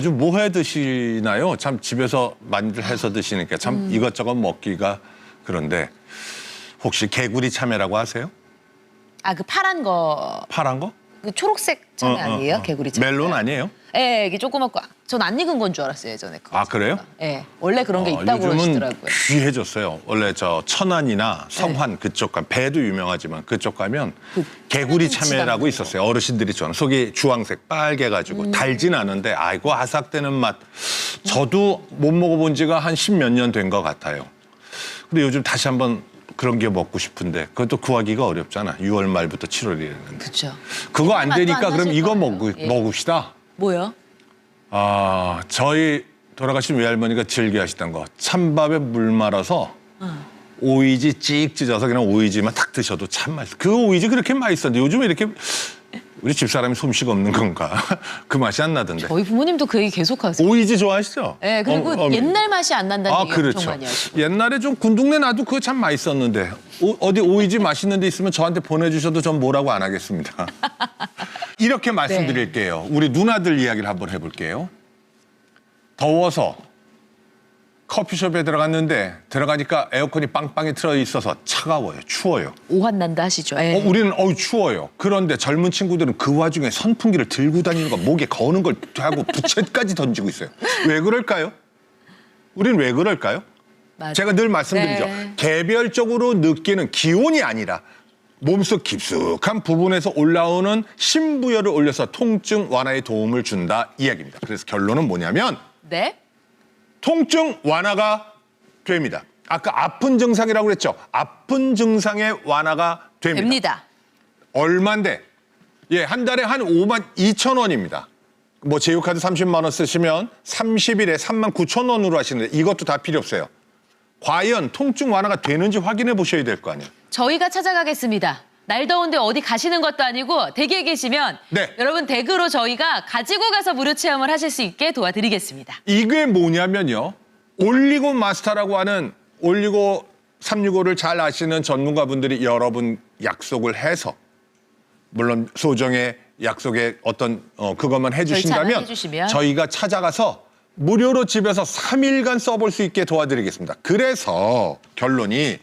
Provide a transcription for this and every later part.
요즘 뭐 해 드시나요? 참 집에서 많이들 해서 드시니까 참 음. 이것저것 먹기가 그런데 혹시 개구리 참외라고 아세요? 아 그 파란 거, 파란 거? 그 초록색 참외 어, 어, 아니에요? 어. 개구리 참외. 멜론 아니에요? 예, 이게 조그맣고 전 안 익은 건 줄 알았어요 예전에. 그거. 아 그래요? 예, 원래 그런 게 어, 있다고 요즘은 그러시더라고요. 귀해졌어요. 원래 저 천안이나 성환 그쪽 가 배도 유명하지만 그쪽 가면 그 개구리 참외라고 있었어요. 어르신들이 좋아하는 속이 주황색 빨개 가지고 음. 달진 않은데 아이고 아삭대는 맛. 저도 못 먹어본 지가 한 십 몇 년 된 것 같아요. 근데 요즘 다시 한번 그런 게 먹고 싶은데 그것도 구하기가 어렵잖아. 6월 말부터 7월이랬는데. 그렇죠. 그거 안 되니까 안 그럼 이거. 먹, 예. 먹읍시다. 뭐요? 아, 저희 돌아가신 외할머니가 즐겨 하시던 거 찬밥에 물 말아서 오이지 찍 찢어서 그냥 오이지만 탁 드셔도 참 맛있어. 그 오이지 그렇게 맛있었는데 요즘에 이렇게 우리 집사람이 솜씨가 없는 건가? 그 맛이 안 나던데. 저희 부모님도 그 얘기 계속 하세요. 오이지 좋아하시죠? 예, 그리고 어, 어머니. 옛날 맛이 안 난다는 아, 얘기 엄청 그렇죠. 많이 하시고. 옛날에 좀 군동네 나도 그거 참 맛있었는데 오- 어디 오이지 맛있는 데 있으면 저한테 보내주셔도 전 뭐라고 안 하겠습니다. 이렇게 말씀드릴게요. 우리 누나들 이야기를 한번 해볼게요. 더워서 커피숍에 들어갔는데 들어가니까 에어컨이 빵빵히 틀어 있어서 차가워요. 추워요. 오한 난다 하시죠. 예. 어, 우리는 어우 추워요. 그런데 젊은 친구들은 그 와중에 선풍기를 들고 다니는 거 목에 거는 걸 하고 부채까지 던지고 있어요. 왜 그럴까요? 우리는 왜 그럴까요? 맞아요. 제가 늘 말씀드리죠. 네. 개별적으로 느끼는 기온이 아니라 몸속 깊숙한 부분에서 올라오는 신부열을 올려서 통증 완화에 도움을 준다 이야기입니다. 그래서 결론은 뭐냐면 네? 통증 완화가 됩니다. 아까 아픈 증상이라고 그랬죠. 아픈 증상의 완화가 됩니다. 됩니다. 얼만데? 예, 한 달에 한 5만 2천 원입니다. 뭐 제휴카드 30만 원 쓰시면 30일에 3만 9천 원으로 하시는데 이것도 다 필요 없어요. 과연 통증 완화가 되는지 확인해 보셔야 될 거 아니에요. 저희가 찾아가겠습니다. 날 더운데 어디 가시는 것도 아니고 댁에 계시면 네. 여러분 댁으로 저희가 가지고 가서 무료 체험을 하실 수 있게 도와드리겠습니다. 이게 뭐냐면요. 올리고 마스터라고 하는 올리고 365를 잘 아시는 전문가분들이 여러분 약속을 해서 물론 소정의 약속에 어떤 어, 그것만 해주신다면. 저희가 찾아가서 무료로 집에서 3일간 써볼 수 있게 도와드리겠습니다. 그래서 결론이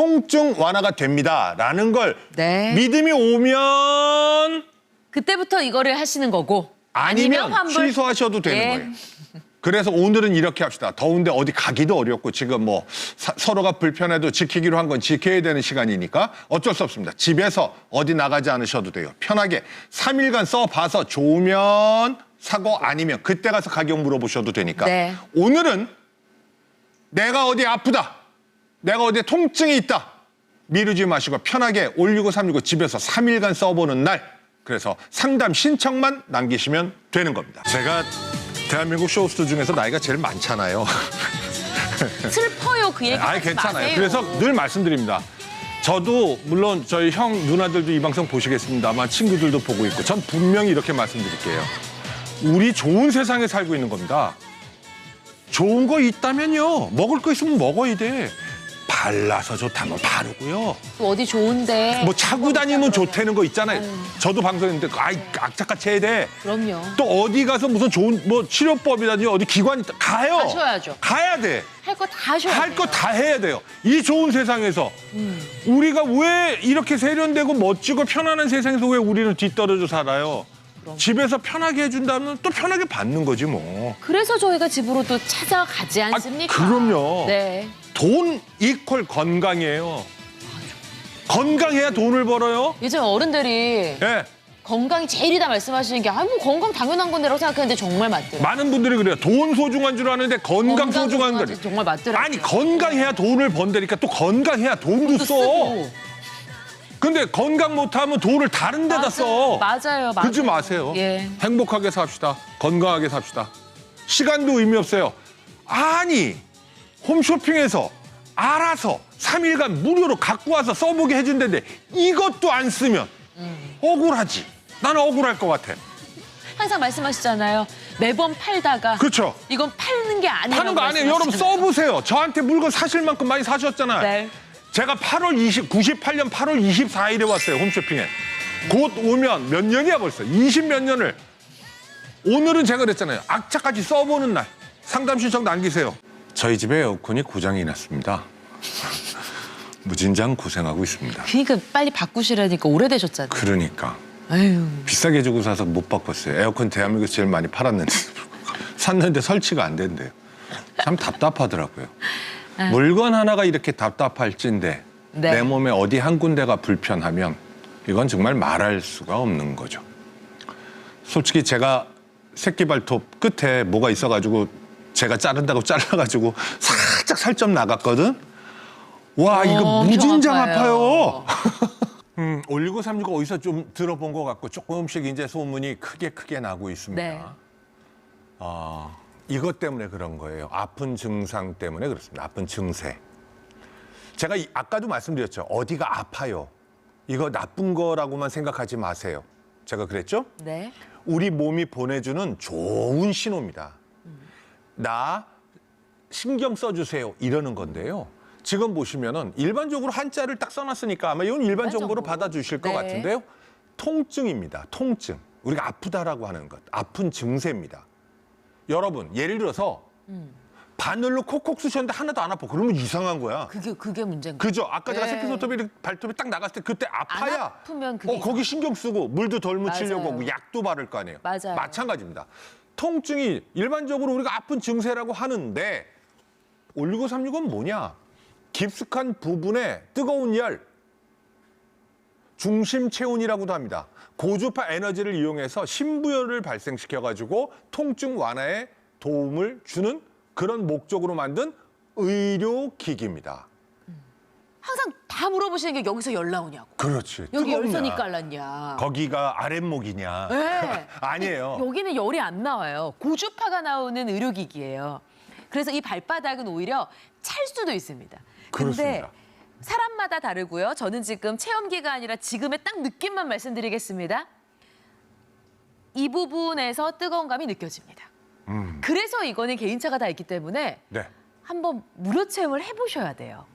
통증 완화가 됩니다라는 걸 네. 믿음이 오면 그때부터 이거를 하시는 거고 아니면, 환불. 취소하셔도 되는 예. 거예요. 그래서 오늘은 이렇게 합시다. 더운데 어디 가기도 어렵고 지금 뭐 사- 서로가 불편해도 지키기로 한 건 지켜야 되는 시간이니까 어쩔 수 없습니다. 집에서 어디 나가지 않으셔도 돼요. 편하게 3일간 써봐서 좋으면 사고 아니면 그때 가서 가격 물어보셔도 되니까 네. 오늘은 내가 어디 아프다. 내가 어디 통증이 있다. 미루지 마시고 편하게 올리고 삼리고 집에서 3일간 써보는 날. 그래서 상담 신청만 남기시면 되는 겁니다. 제가 대한민국 쇼호스트 중에서 나이가 제일 많잖아요. 슬퍼요 그 얘기 아니 괜찮아요. 마세요. 그래서 늘 말씀드립니다. 저도 물론 저희 형 누나들도 이 방송 보시겠습니다만 친구들도 보고 있고 전 분명히 이렇게 말씀드릴게요. 우리 좋은 세상에 살고 있는 겁니다. 좋은 거 있다면요. 먹을 거 있으면 먹어야 돼. 발라서 좋다면 바르고요. 또 어디 좋은데 뭐 차고 다니면 좋다는 거 있잖아요. 저도 방송했는데 아이 악착같이 해야 돼. 그럼요. 또 어디 가서 무슨 좋은 뭐 치료법이라든지 어디 기관 있다 가요. 가셔야죠. 가야 돼. 할 거 다 하셔야 할 돼요. 거 다 해야 돼요. 이 좋은 세상에서 우리가 왜 이렇게 세련되고 멋지고 편안한 세상에서 왜 우리는 뒤떨어져 살아요? 집에서 편하게 해준다면 또 편하게 받는 거지 뭐. 그래서 저희가 집으로 또 찾아가지 않습니까? 아, 그럼요. 네. 돈 이퀄 건강이에요. 건강해야 돈을 벌어요. 요즘 어른들이 예. 건강이 제일이다 말씀하시는 게, 아, 뭐 건강 당연한 건데라고 생각했는데 정말 맞더라고요. 많은 분들이 그래요. 돈 소중한 줄 아는데 건강 소중한 거지. 정말 맞더라고요. 아니 건강해야 돈을 번다니까 또 건강해야 돈도 또 써. 쓰고. 근데 건강 못하면 돈을 다른 데다 써. 맞아요, 맞아요. 그러지 마세요. 예. 행복하게 삽시다. 건강하게 삽시다. 시간도 의미 없어요. 아니 홈쇼핑에서 알아서 3일간 무료로 갖고 와서 써보게 해준다는데 이것도 안 쓰면 음. 억울하지. 나는 억울할 것 같아. 항상 말씀하시잖아요. 매번 팔다가 그렇죠. 이건 팔는 게 아니라고 하는 거 아니에요. 여러분 말씀하시잖아요. 써보세요. 저한테 물건 사실 만큼 많이 사셨잖아요. 네. 제가 8월 20, 98년 8월 24일에 왔어요. 홈쇼핑에. 곧 오면 몇 년이야 벌써. 20 몇 년을 오늘은 제가 그랬잖아요. 악착같이 써보는 날. 상담 신청 남기세요. 저희 집에 에어컨이 고장이 났습니다. 무진장 고생하고 있습니다. 그러니까 빨리 바꾸시라니까 오래되셨잖아요. 그러니까 아유. 비싸게 주고 사서 못 바꿨어요. 에어컨 대한민국에서 제일 많이 팔았는데 샀는데 설치가 안 된대요. 참 답답하더라고요. 물건 하나가 이렇게 답답할진데 네. 내 몸에 어디 한 군데가 불편하면 이건 정말 말할 수가 없는 거죠. 솔직히 제가 새끼 발톱 끝에 뭐가 있어가지고 제가 자른다고 잘라가지고 살짝 살점 나갔거든. 와 이거 엄청 무진장 아파요. 아파요. 음, 올리고 삼리고 어디서 좀 들어본 것 같고 조금씩 이제 소문이 크게 크게 나고 있습니다. 네. 아, 이것 때문에 그런 거예요. 아픈 증상 때문에 그렇습니다. 아픈 증세. 제가 이- 아까도 말씀드렸죠. 어디가 아파요. 이거 나쁜 거라고만 생각하지 마세요. 제가 그랬죠? 네. 우리 몸이 보내주는 좋은 신호입니다. 나 신경 써주세요. 이러는 건데요. 지금 보시면은 일반적으로 한자를 딱 써놨으니까 아마 이건 일반 정보로. 받아주실 것 네. 같은데요. 통증입니다. 통증. 우리가 아프다라고 하는 것. 아픈 증세입니다. 여러분, 예를 들어서 바늘로 콕콕 쑤셨는데 하나도 안 아파. 그러면 이상한 거야. 그게 그게 문제인 거예요. 그죠? 아까 제가 네. 새끼 손톱이 이렇게 발톱이 딱 나갔을 때 그때 아파야. 아프면 그게 어 거기 신경 쓰고 물도 덜 묻히려고 맞아요. 하고 약도 바를 거 아니에요. 맞아요. 마찬가지입니다. 통증이 일반적으로 우리가 아픈 증세라고 하는데 올리고 36은 뭐냐? 깊숙한 부분에 뜨거운 열, 중심 체온이라고도 합니다. 고주파 에너지를 이용해서 신부열을 발생시켜 가지고 통증 완화에 도움을 주는 그런 목적으로 만든 의료 기기입니다. 항상 다 물어보시는 게 여기서 열 나오냐고. 그렇지. 여기 뜨겁냐? 열선이 깔랐냐. 거기가 아랫목이냐? 네. 아니에요. 여기는 열이 안 나와요. 고주파가 나오는 의료기기예요. 그래서 이 발바닥은 오히려 찰 수도 있습니다. 근데 그렇습니다. 사람마다 다르고요. 저는 지금 체험기가 아니라 지금의 딱 느낌만 말씀드리겠습니다. 이 부분에서 뜨거운 감이 느껴집니다. 음. 그래서 이거는 개인차가 다 있기 때문에 네. 한번 무료 체험을 해보셔야 돼요.